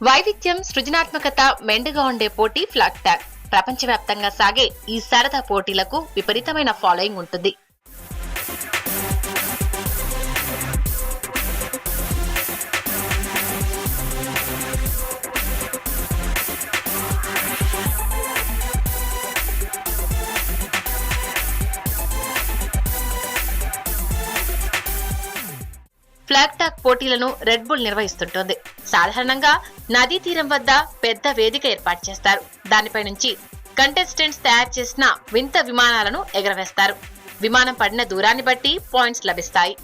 వైవిధ్యం సృజనాత్మకత మెండుగా ఉండే పోటీ ఫ్లాగ్ ట్యాగ్. ప్రపంచవ్యాప్తంగా సాగే ఈ సరదా పోటీలకు విపరీతమైన ఫాలోయింగ్ ఉంటుంది. ఫ్లాగ్ టాక్ పోటీలను రెడ్ బుల్ నిర్వహిస్తుంటోంది. సాధారణంగా నదీ తీరం వద్ద పెద్ద వేదిక ఏర్పాటు చేస్తారు. దానిపై నుంచి కంటెస్టెంట్స్ తయారు చేసిన వింత విమానాలను ఎగరవేస్తారు. విమానం పడిన దూరాన్ని బట్టి పాయింట్స్ లభిస్తాయి.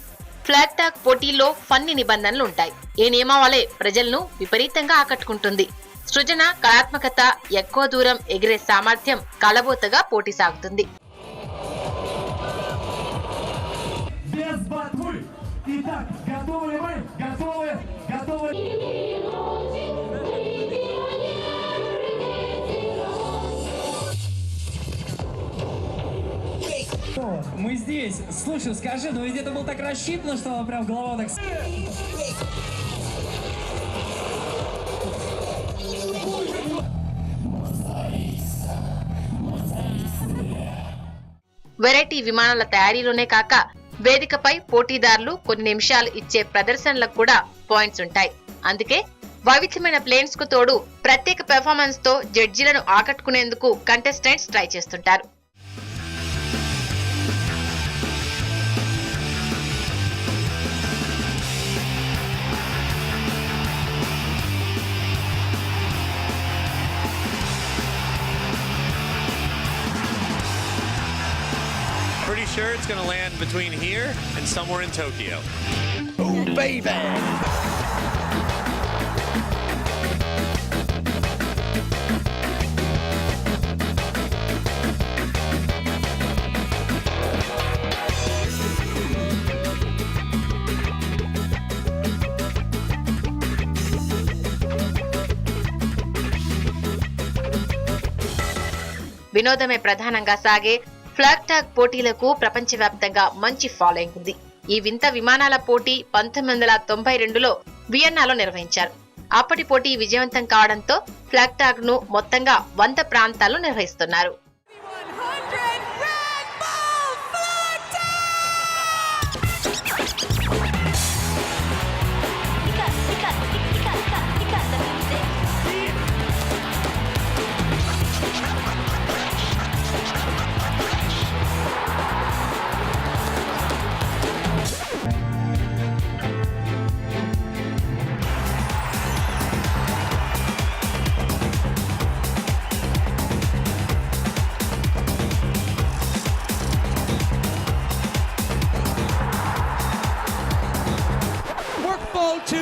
ఫ్లాగ్ టాక్ పోటీల్లో ఫన్ని నిబంధనలు ఉంటాయి. ఈ నియమావళే ప్రజలను విపరీతంగా ఆకట్టుకుంటుంది. సృజన కళాత్మకత ఎక్కువ దూరం ఎగిరే సామర్థ్యం కలబోతగా పోటీ సాగుతుంది. Итак, готовы ли мы? Готовы? Готовы? О, Мы здесь. Слушай, скажи, ну ведь это было так рассчитано, что она прям голова так... с- వెరైటీ విమానాల తయారీలోనే కాక వేదికపై పోటీదారులు కొన్ని నిమిషాలు ఇచ్చే ప్రదర్శనలకు కూడా పాయింట్స్ ఉంటాయి. అందుకే వైవిధ్యమైన ప్లేన్స్కు తోడు ప్రత్యేక పెర్ఫార్మెన్స్తో జడ్జీలను ఆకట్టుకునేందుకు కంటెస్టెంట్స్ ట్రై చేస్తుంటారు. sure it's going to land between here and somewhere in Tokyo. వినోదమే ప్రధానంగా సాగే ఫ్లాగ్ టాగ్ పోటీలకు ప్రపంచవ్యాప్తంగా మంచి ఫాలోయింగ్ ఉంది. ఈ వింత విమానాల పోటీ పంతొమ్మిది వందల తొంభై రెండులో వియన్నాలో నిర్వహించారు. అప్పటి పోటీ విజయవంతం కావడంతో ఫ్లాగ్ టాగ్ను మొత్తంగా వంద ప్రాంతాల్లో నిర్వహిస్తున్నారు.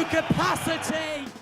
capacity.